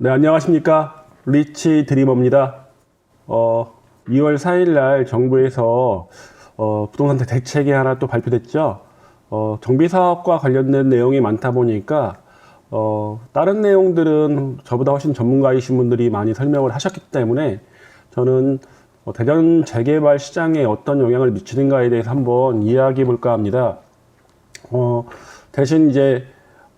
네, 안녕하십니까. 리치 드리머입니다. 어, 2월 4일 날 정부에서 어, 부동산 대책이 하나 또 발표됐죠. 어, 정비 사업과 관련된 내용이 많다 보니까 어, 다른 내용들은 저보다 훨씬 전문가이신 분들이 많이 설명을 하셨기 때문에 저는 어, 대전 재개발 시장에 어떤 영향을 미치는가에 대해서 한번 이야기해 볼까 합니다. 어, 대신 이제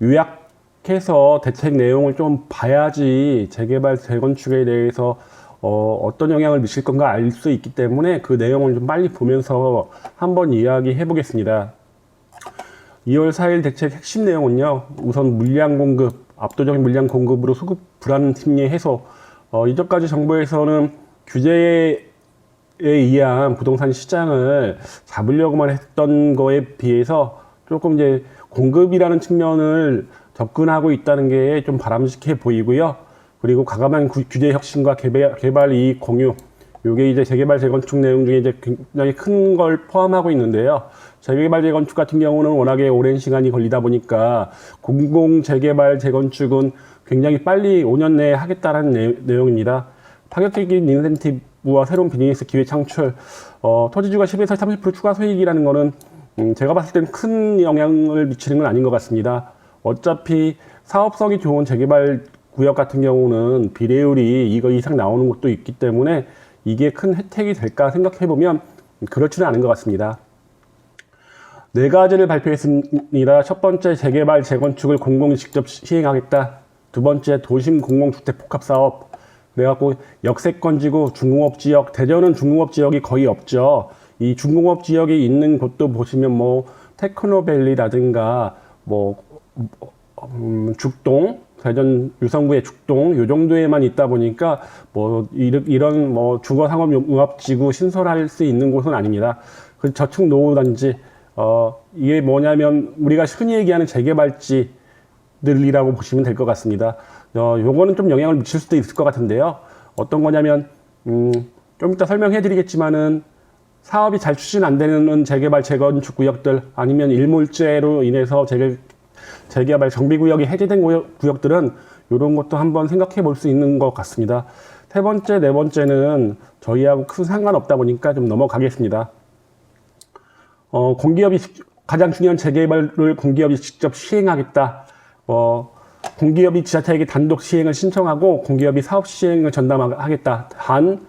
요약 해서 대책 내용을 좀 봐야지 재개발, 재건축에 대해서 어, 어떤 영향을 미칠 건가 알 수 있기 때문에 그 내용을 좀 빨리 보면서 한번 이야기해 보겠습니다. 2월 4일 대책 핵심 내용은요, 우선 물량 공급, 압도적인 물량 공급으로 수급 불안 심리 해소, 어, 이전까지 정부에서는 규제에 의한 부동산 시장을 잡으려고만 했던 거에 비해서 조금 이제 공급이라는 측면을 접근하고 있다는 게 좀 바람직해 보이고요. 그리고 과감한 구- 규제 혁신과 개발, 개발 이익 공유, 요게 이제 재개발 재건축 내용 중에 이제 굉장히 큰 걸 포함하고 있는데요. 재개발 재건축 같은 경우는 워낙에 오랜 시간이 걸리다 보니까 공공 재개발 재건축은 굉장히 빨리 5년 내에 하겠다라는 내, 내용입니다. 파격적인 인센티브와 새로운 비즈니스 기회 창출, 어, 토지주가 10에서 30% 추가 수익이라는 거는 음, 제가 봤을 땐큰 영향을 미치는 건 아닌 것 같습니다. 어차피 사업성이 좋은 재개발 구역 같은 경우는 비례율이 이거 이상 나오는 곳도 있기 때문에 이게 큰 혜택이 될까 생각해 보면 그렇지는 않은 것 같습니다. 네 가지를 발표했습니다. 첫 번째 재개발 재건축을 공공이 직접 시행하겠다. 두 번째 도심 공공주택 복합 사업. 그래갖고 역세권지구 중공업 지역 대전은 중공업 지역이 거의 없죠. 이 중공업 지역이 있는 곳도 보시면 뭐 테크노밸리라든가 뭐 음, 죽동 대전 유성구의 죽동 요 정도에만 있다 보니까 뭐 이런 뭐 주거 상업 융합 지구 신설할 수 있는 곳은 아닙니다. 그 저층 노후 단지 어 이게 뭐냐면 우리가 흔히 얘기하는 재개발지들이라고 보시면 될 것 같습니다. 어 요거는 좀 영향을 미칠 수도 있을 것 같은데요. 어떤 거냐면 음좀 이따 설명해 드리겠지만은 사업이 잘 추진 안 되는 재개발 재건축 구역들 아니면 일몰제로 인해서 재개, 재개발 정비구역이 해제된 구역, 구역 들은 이런 것도 한번 생각해 볼 수 있는 것 같습니다. 세 번째, 네 번째는 저희하고 큰 상관없다 보니까 좀 넘어가겠습니다. 어, 공기업이 직- 가장 중요한 재개발을 공기업이 직접 시행하겠다. 어, 공기업이 지자체에게 단독 시행을 신청하고 공기업이 사업 시행을 전담하겠다. 단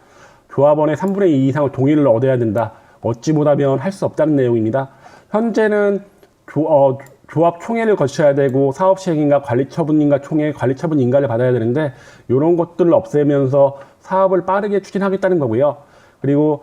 조합원의 3분의 2 이상을 동의를 얻어야 된다. 얻지 못하면 할 수 없다는 내용입니다. 현재는 조, 어, 조합 총회를 거쳐야 되고 사업 시행인가 관리 처분인가 총회 관리 처분 인가를 받아야 되는데 이런 것들을 없애면서 사업을 빠르게 추진하겠다는 거고요. 그리고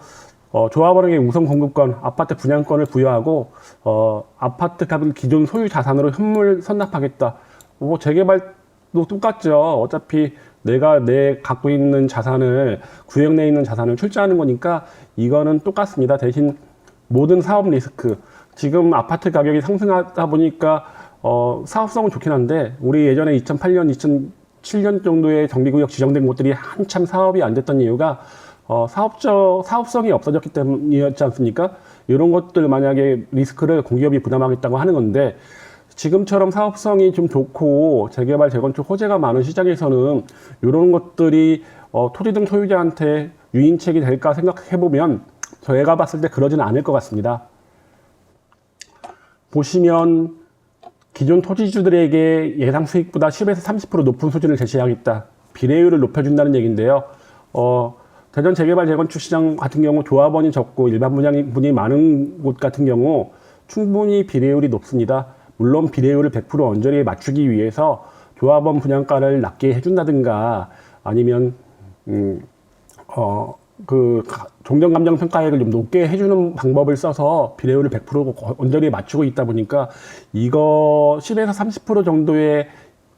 어, 조합원에게 우선 공급권, 아파트 분양권을 부여하고 어, 아파트 값을 기존 소유 자산으로 현물 선납하겠다. 뭐 재개발도 똑같죠. 어차피 내가 내 갖고 있는 자산을 구역 내에 있는 자산을 출자하는 거니까 이거는 똑같습니다. 대신 모든 사업 리스크 지금 아파트 가격이 상승하다 보니까 어, 사업성은 좋긴 한데 우리 예전에 2008년, 2007년 정도에 정비구역 지정된 곳들이 한참 사업이 안 됐던 이유가 어, 사업적 사업성이 없어졌기 때문이었지 않습니까? 이런 것들 만약에 리스크를 공기업이 부담하겠다고 하는 건데 지금처럼 사업성이 좀 좋고 재개발 재건축 호재가 많은 시장에서는 이런 것들이 어, 토지 등 소유자한테 유인책이 될까 생각해 보면 저희가 봤을 때 그러지는 않을 것 같습니다. 보시면 기존 토지주들에게 예상 수익보다 10에서 30% 높은 수준을 제시하겠다. 비례율을 높여준다는 얘기인데요. 어, 대전 재개발 재건축 시장 같은 경우 조합원이 적고 일반 분양분이 많은 곳 같은 경우 충분히 비례율이 높습니다. 물론 비례율을 100% 언저리에 맞추기 위해서 조합원 분양가를 낮게 해준다든가 아니면 음, 어, 그 가- 종전 감정 평가액을 좀 높게 해주는 방법을 써서 비례율을 100% 거- 언저리에 맞추고 있다 보니까 이거 10에서 30% 정도의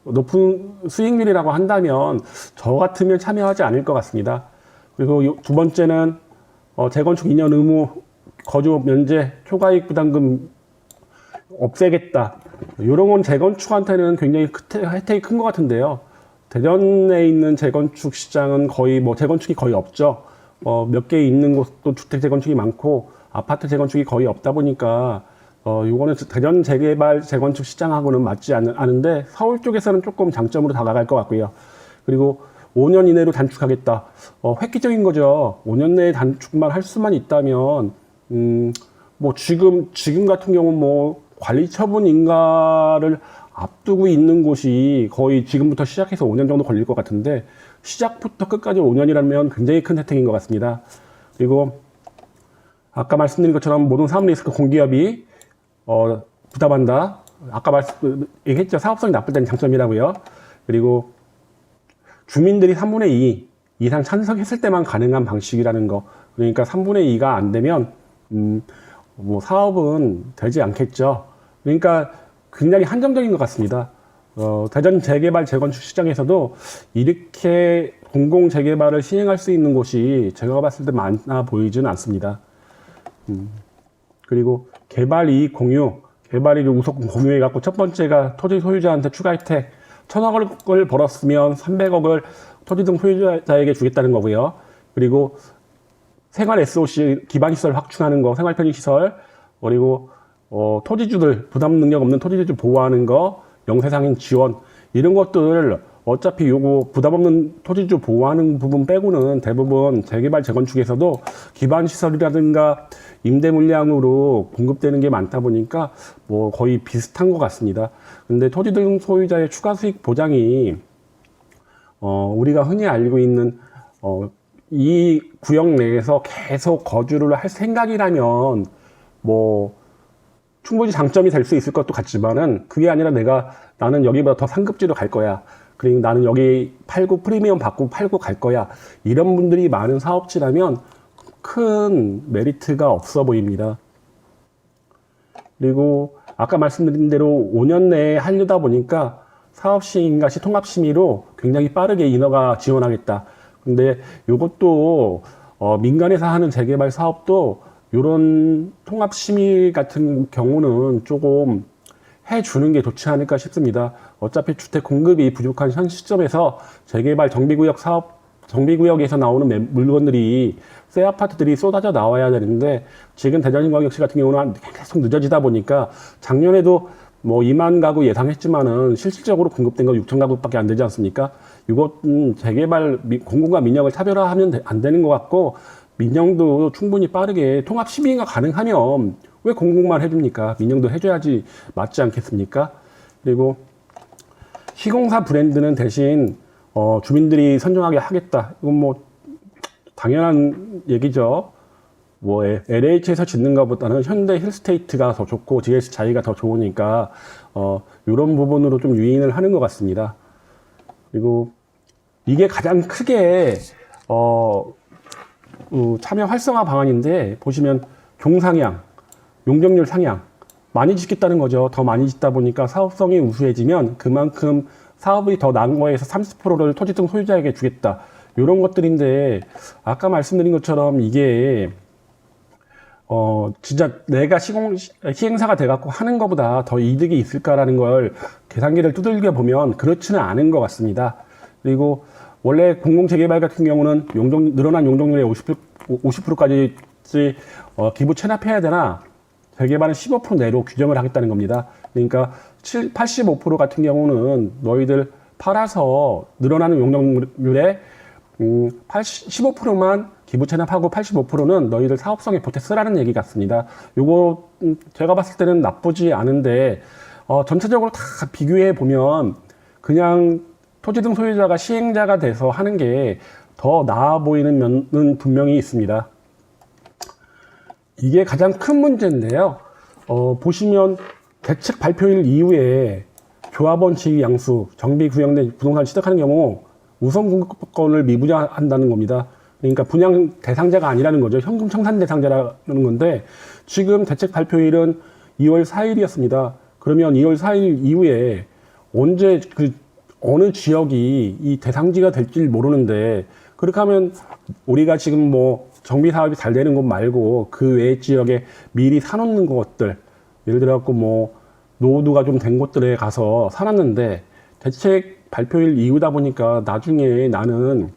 높은 수익률이라고 한다면 저 같으면 참여하지 않을 것 같습니다. 그리고 요- 두 번째는 어, 재건축 2년 의무 거주 면제 초과이익 부담금 없애겠다. 이런 건 재건축한테는 굉장히 크- 혜택이 큰 것 같은데요. 대전에 있는 재건축 시장은 거의 뭐 재건축이 거의 없죠. 어, 몇 개 있는 곳도 주택 재건축이 많고 아파트 재건축이 거의 없다 보니까 어, 이거는 대전 재개발 재건축 시장하고는 맞지 않, 않은데 서울 쪽에서는 조금 장점으로 다가갈 것 같고요. 그리고 5년 이내로 단축하겠다. 어, 획기적인 거죠. 5년 내에 단축만 할 수만 있다면, 음, 뭐 지금, 지금 같은 경우는 뭐 관리 처분 인가를 앞두고 있는 곳이 거의 지금부터 시작해서 5년 정도 걸릴 것 같은데, 시작부터 끝까지 5년이라면 굉장히 큰 혜택인 것 같습니다. 그리고 아까 말씀드린 것처럼 모든 사업 리스크 공기업이 어, 부담한다. 아까 말씀 얘기했죠. 사업성이 나쁠 때는 장점이라고요. 그리고 주민들이 3분의 2 이상 찬성했을 때만 가능한 방식이라는 거. 그러니까 3분의 2가 안 되면 음, 뭐 사업은 되지 않겠죠. 그러니까 굉장히 한정적인 것 같습니다. 어, 대전 재개발 재건축 시장에서도 이렇게 공공 재개발을 시행할 수 있는 곳이 제가 봤을 때 많아 보이지는 않습니다. 음, 그리고 개발 이익 공유, 개발 이익 우선 공유해 갖고 첫 번째가 토지 소유자한테 추가 혜택, 천억을 벌었으면 300억을 토지 등 소유자에게 주겠다는 거고요. 그리고 생활 SOC 기반 시설 확충하는 거, 생활 편의 시설, 그리고 어, 토지주들 부담 능력 없는 토지주들 보호하는 거, 영세상인 지원 이런 것들 어차피 요거 부담 없는 토지주 보호하는 부분 빼고는 대부분 재개발 재건축에서도 기반 시설이라든가 임대 물량으로 공급되는 게 많다 보니까 뭐 거의 비슷한 것 같습니다. 근데 토지 등 소유자의 추가 수익 보장이 어, 우리가 흔히 알고 있는 어, 이 구역 내에서 계속 거주를 할 생각이라면 뭐 충분히 장점이 될 수 있을 것도 같지만은 그게 아니라 내가 나는 여기보다 더 상급지로 갈 거야. 그리고 나는 여기 팔고 프리미엄 받고 팔고 갈 거야. 이런 분들이 많은 사업지라면 큰 메리트가 없어 보입니다. 그리고 아까 말씀드린 대로 5년 내에 하려다 보니까 사업시행인가 시 통합심의로 굉장히 빠르게 인허가 지원하겠다. 근데 이것도 어, 민간에서 하는 재개발 사업도 이런 통합 심의 같은 경우는 조금 해주는 게 좋지 않을까 싶습니다. 어차피 주택 공급이 부족한 현 시점에서 재개발 정비구역 사업, 정비구역에서 나오는 매- 물건들이 새 아파트들이 쏟아져 나와야 되는데 지금 대전광역시 같은 경우는 계속 늦어지다 보니까 작년에도 뭐 2만 가구 예상했지만은 실질적으로 공급된 거 6천 가구밖에 안 되지 않습니까? 이것은 재개발 미- 공공과 민영을 차별화하면 되- 안 되는 것 같고 민영도 충분히 빠르게 통합 시민가 가능하면 왜 공공만 해줍니까? 민영도 해줘야지 맞지 않겠습니까? 그리고 시공사 브랜드는 대신 어, 주민들이 선정하게 하겠다. 이건 뭐 당연한 얘기죠. 뭐 LH에서 짓는 것보다는 현대 힐스테이트가 더 좋고 GS 자이가 더 좋으니까 어, 이런 부분으로 좀 유인을 하는 것 같습니다. 그리고 이게 가장 크게 어, 어, 참여 활성화 방안인데 보시면 종상향, 용적률 상향 많이 짓겠다는 거죠. 더 많이 짓다 보니까 사업성이 우수해지면 그만큼 사업이 더 나은 거에서 30%를 토지 등 소유자에게 주겠다. 이런 것들인데 아까 말씀드린 것처럼 이게 어 진짜 내가 시공 시행사가 돼갖고 하는 것보다 더 이득이 있을까라는 걸 계산기를 두들겨 보면 그렇지는 않은 것 같습니다. 그리고 원래 공공재개발 같은 경우는 용적 늘어난 용적률의 50% 50%까지 어, 기부 체납해야 되나 재개발은 15% 내로 규정을 하겠다는 겁니다. 그러니까 7, 85% 같은 경우는 너희들 팔아서 늘어나는 용적률의 음, 80, 15%만 기부 체납하고 85%는 너희들 사업성에 보태 쓰라는 얘기 같습니다. 요거 음, 제가 봤을 때는 나쁘지 않은데 어, 전체적으로 다 비교해 보면 그냥 토지 등 소유자가 시행자가 돼서 하는 게 더 나아 보이는 면은 분명히 있습니다. 이게 가장 큰 문제인데요. 어, 보시면 대책 발표일 이후에 조합원 지위 양수, 정비 구역내 부동산 취득하는 경우 우선 공급권을 미분양한다는 겁니다. 그러니까 분양 대상자가 아니라는 거죠. 현금 청산 대상자라는 건데 지금 대책 발표일은 2월 4일이었습니다. 그러면 2월 4일 이후에 언제 그 어느 지역이 이 대상지가 될지 모르는데 그렇게 하면 우리가 지금 뭐 정비 사업이 잘 되는 곳 말고 그 외 지역에 미리 사놓는 것들 예를 들어 갖고 뭐 노후도가 좀 된 곳들에 가서 살았는데 대책 발표일 이후다 보니까 나중에 나는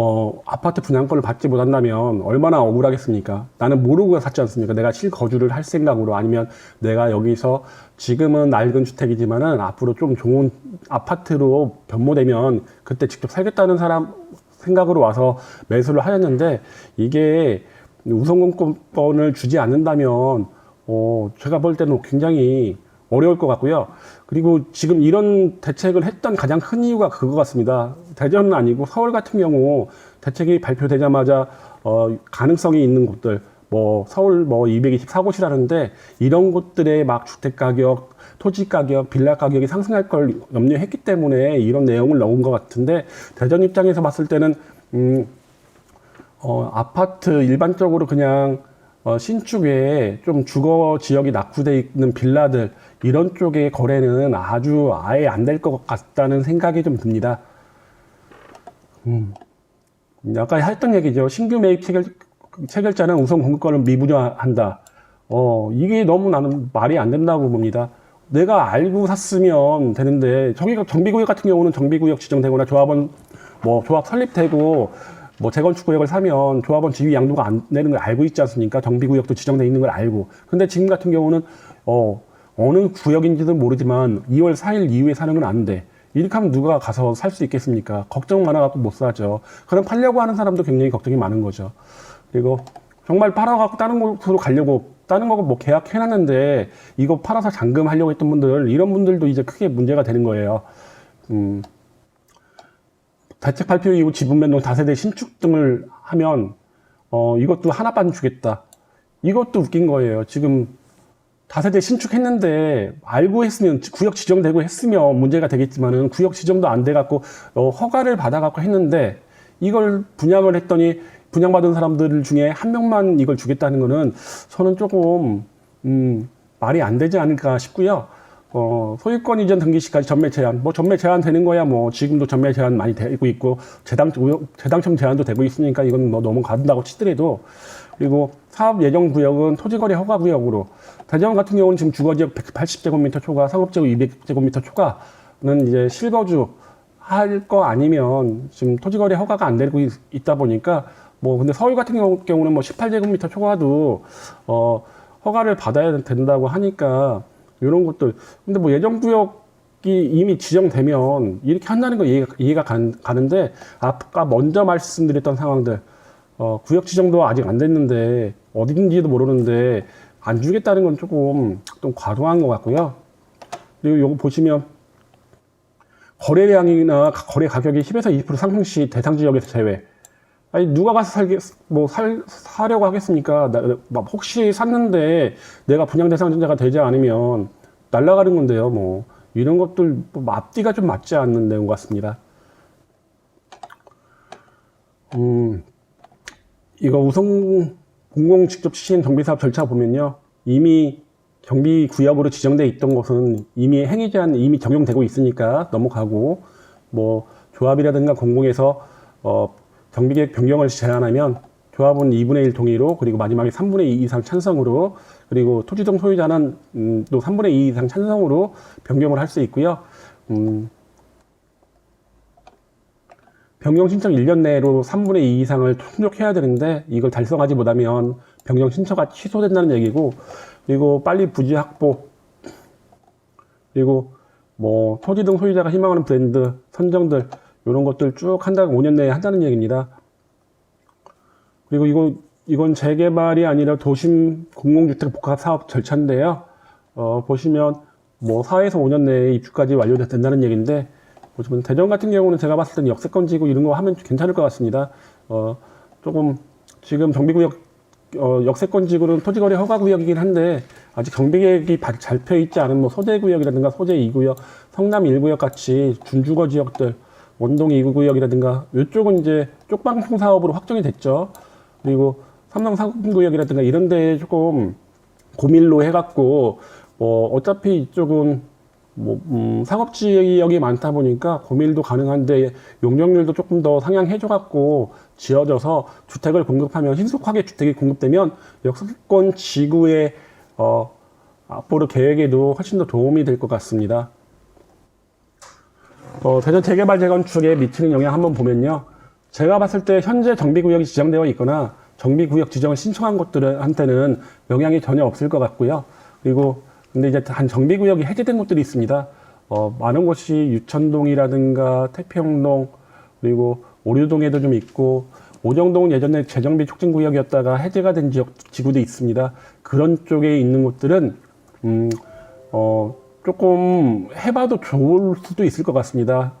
어, 아파트 분양권을 받지 못한다면 얼마나 억울하겠습니까? 나는 모르고 샀지 않습니까? 내가 실거주를 할 생각으로 아니면 내가 여기서 지금은 낡은 주택이지만은 앞으로 좀 좋은 아파트로 변모되면 그때 직접 살겠다는 사람 생각으로 와서 매수를 하였는데 이게 우선공권을 주지 않는다면 어, 제가 볼 때는 굉장히 어려울 것 같고요. 그리고 지금 이런 대책을 했던 가장 큰 이유가 그거 같습니다. 대전은 아니고 서울 같은 경우 대책이 발표되자마자 어, 가능성이 있는 곳들, 뭐 서울 뭐 224곳이라는데 이런 곳들의 막 주택 가격, 토지 가격, 빌라 가격이 상승할 걸 염려했기 때문에 이런 내용을 넣은 것 같은데 대전 입장에서 봤을 때는 음, 어, 아파트 일반적으로 그냥 어, 신축에 좀 주거 지역이 낙후돼 있는 빌라들 이런 쪽의 거래는 아주 아예 안 될 것 같다는 생각이 좀 듭니다. 음. 아까 했던 얘기죠. 신규 매입 체결, 체결자는 우선 공급권을 미분양한다. 어, 이게 너무 나는 말이 안 된다고 봅니다. 내가 알고 샀으면 되는데, 저기가 정비구역 같은 경우는 정비구역 지정되거나 조합원, 뭐, 조합 설립되고, 뭐, 재건축 구역을 사면 조합원 지위 양도가 안 되는 걸 알고 있지 않습니까? 정비구역도 지정돼 있는 걸 알고. 근데 지금 같은 경우는, 어, 어느 구역인지도 모르지만 2월 4일 이후에 사는 건 안 돼. 이렇게 하면 누가 가서 살 수 있겠습니까? 걱정 많아갖고 못 사죠. 그럼 팔려고 하는 사람도 굉장히 걱정이 많은 거죠. 그리고 정말 팔아갖고 다른 곳으로 가려고 다른 거고 뭐 계약해놨는데 이거 팔아서 잔금 하려고 했던 분들 이런 분들도 이제 크게 문제가 되는 거예요. 음, 대책 발표 이후 지분 변동 다세대 신축 등을 하면 어 이것도 하나만 주겠다. 이것도 웃긴 거예요. 지금 다세대 신축했는데 알고 했으면 구역 지정되고 했으면 문제가 되겠지만은 구역 지정도 안 돼 갖고 어, 허가를 받아 갖고 했는데 이걸 분양을 했더니 분양받은 사람들 중에 한 명만 이걸 주겠다는 거는 저는 조금 음, 말이 안 되지 않을까 싶고요. 어, 소유권 이전 등기 시까지 전매 제한, 뭐 전매 제한 되는 거야, 뭐. 지금도 전매 제한 많이 되고 있고 재당 재당첨 제한도 되고 있으니까 이건 뭐 가든다고 치더라도. 그리고 사업 예정 구역은 토지거래 허가 구역으로. 대전 같은 경우는 지금 주거지역 180제곱미터 초과, 상업지역 200제곱미터 초과는 이제 실거주 할 거 아니면 지금 토지거래 허가가 안 되고 있, 다 보니까 뭐 근데 서울 같은 경우, 경우는 뭐 18제곱미터 초과도 어 허가를 받아야 된다고 하니까 이런 것들 근데 뭐 예정 구역이 이미 지정되면 이렇게 한다는 거 이해가, 이해가 간, 가는데 아까 먼저 말씀드렸던 상황들 어, 구역 지정도 아직 안 됐는데 어딘지도 모르는데 안 주겠다는 건 조금 좀 과도한 것 같고요. 그리고 요거 보시면 거래량이나 거래 가격이 10에서 20% 상승 시 대상 지역에서 제외. 아니 누가 가서 살게 뭐 살 사려고 하겠습니까? 나, 막 혹시 샀는데 내가 분양 대상자가 되지 않으면 날라가는 건데요. 뭐 이런 것들 뭐 앞뒤가 좀 맞지 않는 내용 같습니다. 음 이거 우선 공공 직접 시행 정비사업 절차 보면요. 이미 정비 구역으로 지정돼 있던 곳은 이미 행위 제한 이미 적용되고 있으니까 넘어가고 뭐 조합이라든가 공공에서 어 정비계획 변경을 제안하면 조합은 2분의 1 동의로 그리고 마지막에 3분의 2 이상 찬성으로 그리고 토지동 소유자는 음, 또 3분의 2 이상 찬성으로 변경을 할 수 있고요. 음, 변경 신청 1년 내로 3분의 2 이상을 충족해야 되는데 이걸 달성하지 못하면 변경 신청가 취소된다는 얘기고 그리고 빨리 부지 확보 그리고 뭐 토지 등 소유자가 희망하는 브랜드 선정들 이런 것들 쭉 한다고 5년 내에 한다는 얘기입니다. 그리고 이거 이건 재개발이 아니라 도심 공공주택 복합 사업 절차인데요. 어, 보시면 뭐 4에서 5년 내에 입주까지 완료된다는 얘기인데 보시면 대전 같은 경우는 제가 봤을 때는 역세권 지구 이런 거 하면 괜찮을 것 같습니다. 어, 조금 지금 정비구역 어, 역세권 지구는 토지거래 허가 구역이긴 한데 아직 정비계획이 잘 펴 있지 않은 뭐 소재구역이라든가 소재 2구역, 성남 1구역 같이 준주거 지역들 원동 2구 구역이라든가 이쪽은 이제 쪽방통 사업으로 확정이 됐죠. 그리고 삼성 상구역이라든가 이런 데 조금 고밀로 해갖고 뭐 어차피 이쪽은 뭐 음, 상업 지역이 많다 보니까 고밀도 가능한데 용적률도 조금 더 상향해줘갖고 지어져서 주택을 공급하면 신속하게 주택이 공급되면 역세권 지구의 어, 앞으로 계획에도 훨씬 더 도움이 될 것 같습니다. 어, 대전 재개발 재건축에 미치는 영향 한번 보면요. 제가 봤을 때 현재 정비구역이 지정되어 있거나 정비구역 지정을 신청한 곳들한테는 영향이 전혀 없을 것 같고요. 그리고 근데 이제 한 정비구역이 해제된 곳들이 있습니다. 어, 많은 곳이 유천동이라든가 태평동 그리고 오류동에도 좀 있고 오정동은 예전에 재정비 촉진 구역이었다가 해제가 된 지역 지구도 있습니다. 그런 쪽에 있는 곳들은 음, 어, 조금 해봐도 좋을 수도 있을 것 같습니다.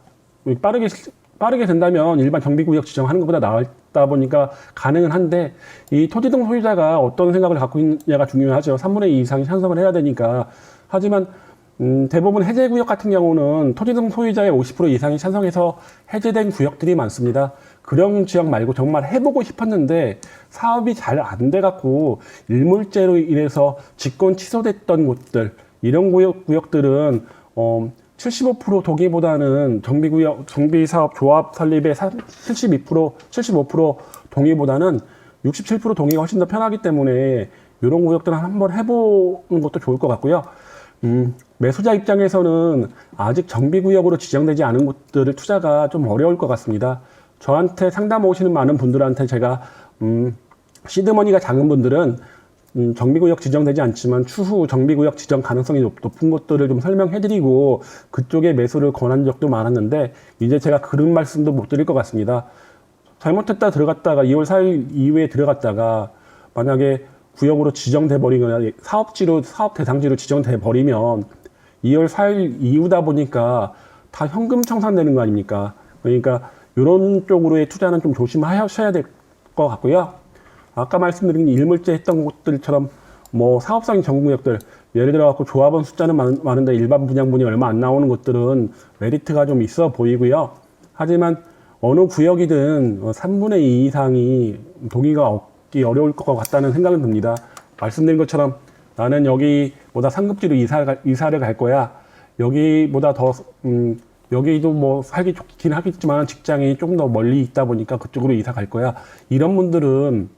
빠르게 시- 빠르게 된다면 일반 정비구역 지정하는 것보다 나았다 보니까 가능은 한데 이 토지 등 소유자가 어떤 생각을 갖고 있느냐가 중요하죠. 3분의 2 이상이 찬성을 해야 되니까 하지만 음, 대부분 해제구역 같은 경우는 토지 등 소유자의 50% 이상이 찬성해서 해제된 구역들이 많습니다. 그런 지역 말고 정말 해보고 싶었는데 사업이 잘 안 돼갖고 일물죄로 인해서 직권 취소됐던 곳들 이런 구역, 구역들은 어, 75% 동의보다는 정비구역, 정비사업 조합 설립의 72%, 75% 동의보다는 67% 동의가 훨씬 더 편하기 때문에 이런 구역들은 한번 해보는 것도 좋을 것 같고요. 음, 매수자 입장에서는 아직 정비구역으로 지정되지 않은 곳들을 투자가 좀 어려울 것 같습니다. 저한테 상담 오시는 많은 분들한테 제가 음, 시드머니가 작은 분들은 음, 정비구역 지정되지 않지만 추후 정비구역 지정 가능성이 높, 은 곳들을 좀 설명해드리고 그쪽에 매수를 권한 적도 많았는데 이제 제가 그런 말씀도 못 드릴 것 같습니다. 잘못했다 들어갔다가 2월 4일 이후에 들어갔다가 만약에 구역으로 지정돼 버리거나 사업지로 사업 대상지로 지정돼 버리면 2월 4일 이후다 보니까 다 현금 청산되는 거 아닙니까? 그러니까 이런 쪽으로의 투자는 좀 조심하셔야 될 것 같고요. 아까 말씀드린 일물제 했던 곳들처럼 뭐 사업상인 정구역들 예를 들어 갖고 조합원 숫자는 많, 많은데 일반 분양분이 얼마 안 나오는 곳들은 메리트가 좀 있어 보이고요. 하지만 어느 구역이든 어, 3분의 2 이상이 동의가 얻기 어려울 것 같다는 생각은 듭니다. 말씀드린 것처럼 나는 여기보다 상급지로 이사, 가- 이사를 갈 거야. 여기보다 더, 음, 여기도 뭐 살기 좋긴 하겠지만 직장이 조금 더 멀리 있다 보니까 그쪽으로 이사 갈 거야. 이런 분들은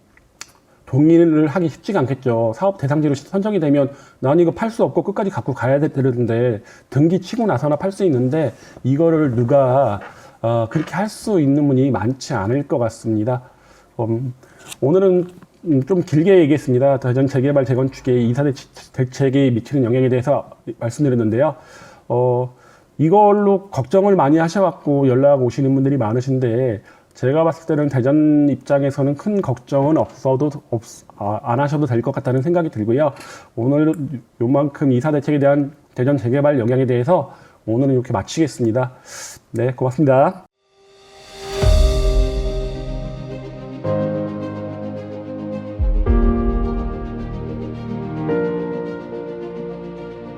동의를 하기 쉽지가 않겠죠. 사업 대상지로 선정이 되면 난 이거 팔 수 없고 끝까지 갖고 가야 되는데 등기 치고 나서나 팔 수 있는데 이거를 누가 어, 그렇게 할 수 있는 분이 많지 않을 것 같습니다. 음, 오늘은 음, 좀 길게 얘기했습니다. 대전 재개발 재건축의 이사 대- 대책이 미치는 영향에 대해서 말씀드렸는데요. 어, 이걸로 걱정을 많이 하셔갖고 연락 오시는 분들이 많으신데 제가 봤을 때는 대전 입장에서는 큰 걱정은 없어도 없, 아, 안 하셔도 될 것 같다는 생각이 들고요. 오늘 요만큼 이사 대책에 대한 대전 재개발 영향에 대해서 오늘은 이렇게 마치겠습니다. 네, 고맙습니다.